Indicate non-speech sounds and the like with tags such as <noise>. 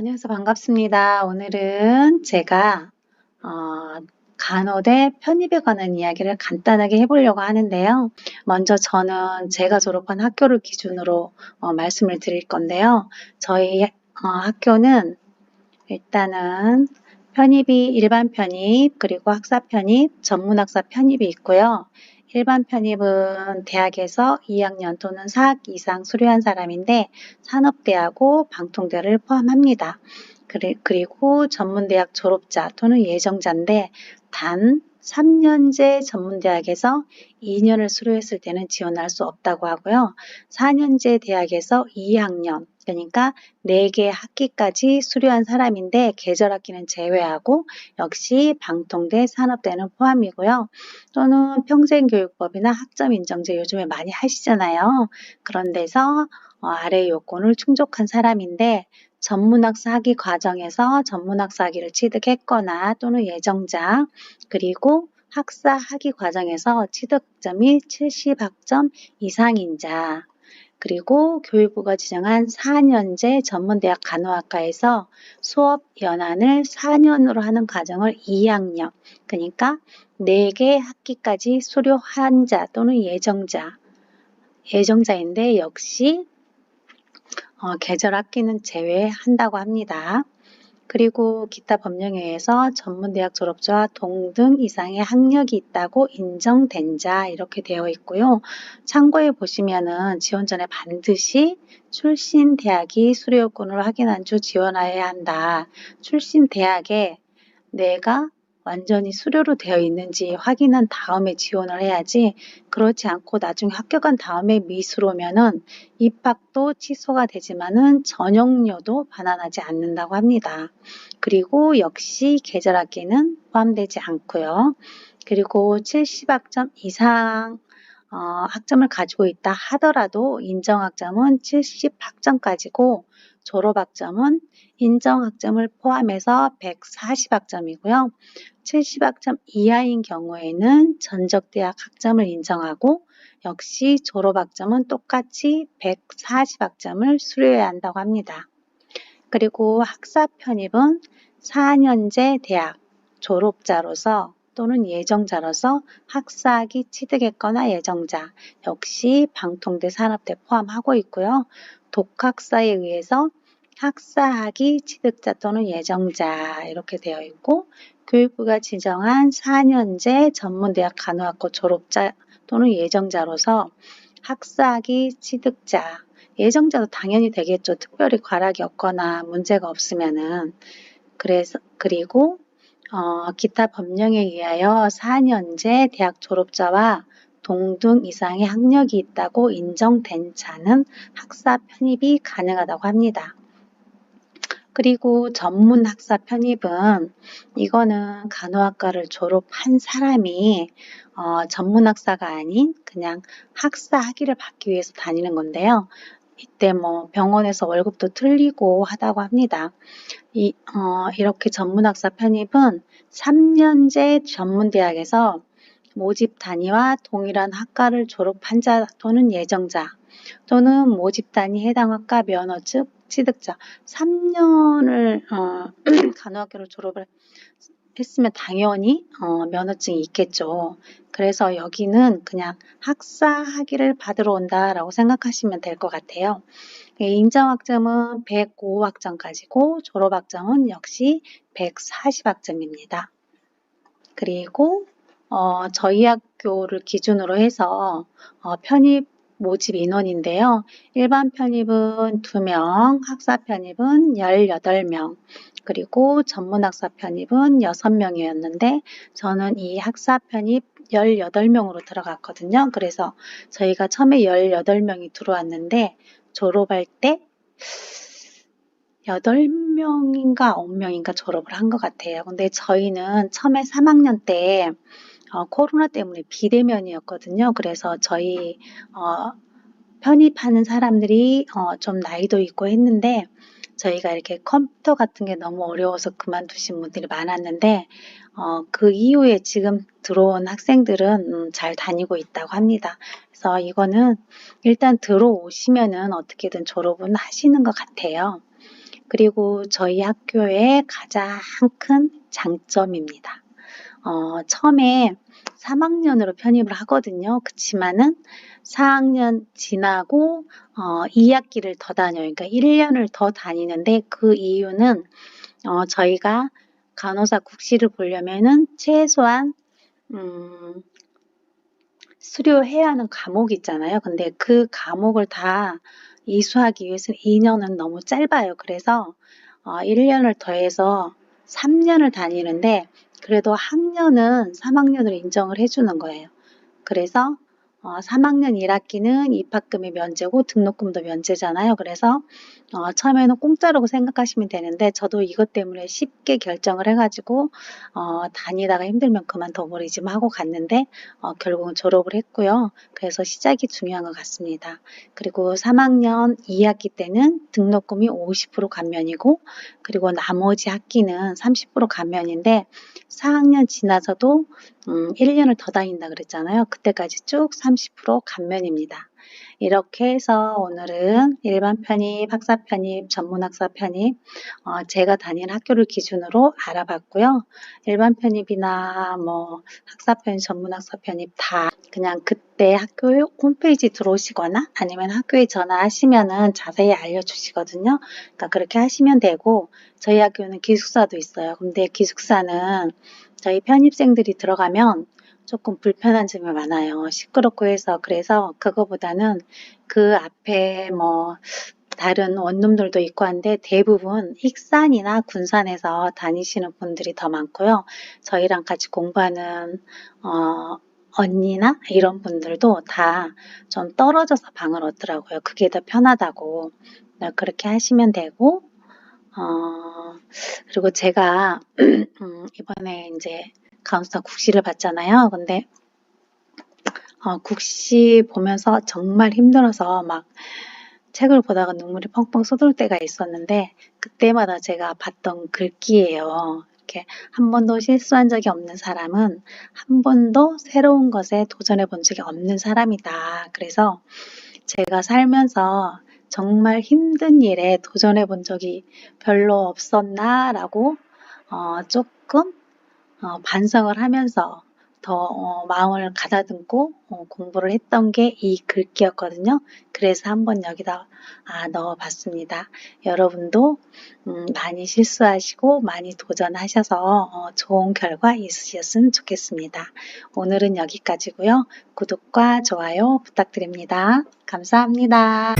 안녕하세요. 반갑습니다. 오늘은 제가 어, 간호대 편입에 관한 이야기를 간단하게 해보려고 하는데요. 먼저 저는 제가 졸업한 학교를 기준으로 어, 말씀을 드릴 건데요. 저희 어, 학교는 일단은 편입이 일반 편입, 그리고 학사 편입, 전문 학사 편입이 있고요. 일반 편입은 대학에서 2학년 또는 4학 이상 수료한 사람인데 산업대하고 방통대를 포함합니다. 그리고 전문대학 졸업자 또는 예정자인데 단 3년제 전문대학에서 2년을 수료했을 때는 지원할 수 없다고 하고요. 4년제 대학에서 2학년, 그러니까 4개 학기까지 수료한 사람인데 계절 학기는 제외하고 역시 방통대 산업대는 포함이고요. 또는 평생교육법이나 학점 인정제 요즘에 많이 하시잖아요. 그런 데서 어, 아래 요건을 충족한 사람인데 전문학사 학위 과정에서 전문학사 학위를 취득했거나 또는 예정자 그리고 학사 학위 과정에서 취득점이 70학점 이상인 자 그리고 교육부가 지정한 4년제 전문대학 간호학과에서 수업 연한을 4년으로 하는 과정을 2학년, 그러니까 4개 학기까지 수료한 자 또는 예정자, 예정자인데 역시 어, 계절 학기는 제외한다고 합니다. 그리고 기타 법령에 의해서 전문대학 졸업자와 동등 이상의 학력이 있다고 인정된 자 이렇게 되어 있고요. 참고해 보시면은 지원 전에 반드시 출신 대학이 수료 요건을 확인한 주 지원해야 한다. 출신 대학에 내가 완전히 수료로 되어 있는지 확인한 다음에 지원을 해야지 그렇지 않고 나중에 합격한 다음에 미수로면은 입학도 취소가 되지만은 전형료도 반환하지 않는다고 합니다. 그리고 역시 계절학기는 포함되지 않고요. 그리고 70학점 이상 어, 학점을 가지고 있다 하더라도 인정학점은 70학점까지고 졸업학점은 인정학점을 포함해서 140학점이고요. 70학점 이하인 경우에는 전적대학 학점을 인정하고 역시 졸업학점은 똑같이 140학점을 수료해야 한다고 합니다. 그리고 학사 편입은 4년제 대학 졸업자로서 또는 예정자로서 학사학위 취득했거나 예정자 역시 방통대 산업대 포함하고 있고요. 독학사에 의해서 학사학위 취득자 또는 예정자 이렇게 되어 있고 교육부가 지정한 4년제 전문대학 간호학과 졸업자 또는 예정자로서 학사학위 취득자 예정자도 당연히 되겠죠. 특별히 과락이 없거나 문제가 없으면은 그래서 그리고 어, 기타 법령에 의하여 4년제 대학 졸업자와 동등 이상의 학력이 있다고 인정된 자는 학사 편입이 가능하다고 합니다. 그리고 전문 학사 편입은 이거는 간호학과를 졸업한 사람이 어, 전문 학사가 아닌 그냥 학사 학위를 받기 위해서 다니는 건데요. 이때 뭐 병원에서 월급도 틀리고 하다고 합니다. 이, 어, 이렇게 전문학사 편입은 3년제 전문대학에서 모집 단위와 동일한 학과를 졸업한 자 또는 예정자 또는 모집 단위 해당 학과 면허 즉 취득자 3년을 어, <clears throat> 간호학교를 졸업을 했으면 당연히 어, 면허증이 있겠죠. 그래서 여기는 그냥 학사 학위를 받으러 온다라고 생각하시면 될 것 같아요. 예, 인정학점은 105학점까지고 졸업학점은 역시 140학점입니다. 그리고 어, 저희 학교를 기준으로 해서 어, 편입 모집 인원인데요. 일반 편입은 2명, 학사 편입은 18명, 그리고 전문 학사 편입은 6명이었는데 저는 이 학사 편입 18명으로 들어갔거든요. 그래서 저희가 처음에 18명이 들어왔는데 졸업할 때 8명인가 9명인가 졸업을 한 것 같아요. 근데 저희는 처음에 3학년 때 어, 코로나 때문에 비대면이었거든요. 그래서 저희 어, 편입하는 사람들이 어, 좀 나이도 있고 했는데 저희가 이렇게 컴퓨터 같은 게 너무 어려워서 그만두신 분들이 많았는데 어, 그 이후에 지금 들어온 학생들은 음, 잘 다니고 있다고 합니다. 그래서 이거는 일단 들어오시면은 어떻게든 졸업은 하시는 것 같아요. 그리고 저희 학교의 가장 큰 장점입니다. 어, 처음에 3학년으로 편입을 하거든요. 그치만은 4학년 지나고 어, 2학기를 더 다녀요. 그러니까 1년을 더 다니는데 그 이유는 어, 저희가 간호사 국시를 보려면은 최소한 음, 수료해야 하는 과목이 있잖아요. 근데 그 과목을 다 이수하기 위해서는 2년은 너무 짧아요. 그래서 어, 1년을 더해서 3년을 다니는데 그래도 학년은 3학년으로 인정을 해주는 거예요. 그래서 어, 3학년 1학기는 입학금이 면제고 등록금도 면제잖아요. 그래서 어, 처음에는 공짜라고 생각하시면 되는데 저도 이것 때문에 쉽게 결정을 해가지고 어, 다니다가 힘들면 그만둬버리지 하고 갔는데 어, 결국은 졸업을 했고요. 그래서 시작이 중요한 것 같습니다. 그리고 3학년 2학기 때는 등록금이 50% 감면이고 그리고 나머지 학기는 30% 감면인데 4학년 지나서도 음, 1년을 더 다닌다 그랬잖아요. 그때까지 쭉30% 감면입니다. 이렇게 해서 오늘은 일반 편입, 학사 편입, 전문 학사 편입, 어, 제가 다니는 학교를 기준으로 알아봤고요. 일반 편입이나 뭐 학사 편입, 전문 학사 편입 다 그냥 그때 학교 홈페이지 들어오시거나 아니면 학교에 전화하시면은 자세히 알려주시거든요. 그러니까 그렇게 하시면 되고 저희 학교는 기숙사도 있어요. 근데 기숙사는 저희 편입생들이 들어가면 조금 불편한 점이 많아요. 시끄럽고 해서 그래서 그거보다는 그 앞에 뭐 다른 원룸들도 있고 한데 대부분 익산이나 군산에서 다니시는 분들이 더 많고요. 저희랑 같이 공부하는 어, 언니나 이런 분들도 다 좀 떨어져서 방을 얻더라고요. 그게 더 편하다고 네, 그렇게 하시면 되고 어, 그리고 제가 <clears throat> 음, 이번에 이제 간호사 국시를 봤잖아요. 근데 어, 국시 보면서 정말 힘들어서 막 책을 보다가 눈물이 펑펑 쏟을 때가 있었는데 그때마다 제가 봤던 글귀예요. 이렇게 한 번도 실수한 적이 없는 사람은 한 번도 새로운 것에 도전해 본 적이 없는 사람이다. 그래서 제가 살면서 정말 힘든 일에 도전해 본 적이 별로 없었나라고 어, 조금 어, 반성을 하면서 더 어, 마음을 가다듬고 어, 공부를 했던 게 이 글귀였거든요. 그래서 한번 여기다 아, 넣어봤습니다. 여러분도 음, 많이 실수하시고 많이 도전하셔서 어, 좋은 결과 있으셨으면 좋겠습니다. 오늘은 여기까지고요. 구독과 좋아요 부탁드립니다. 감사합니다.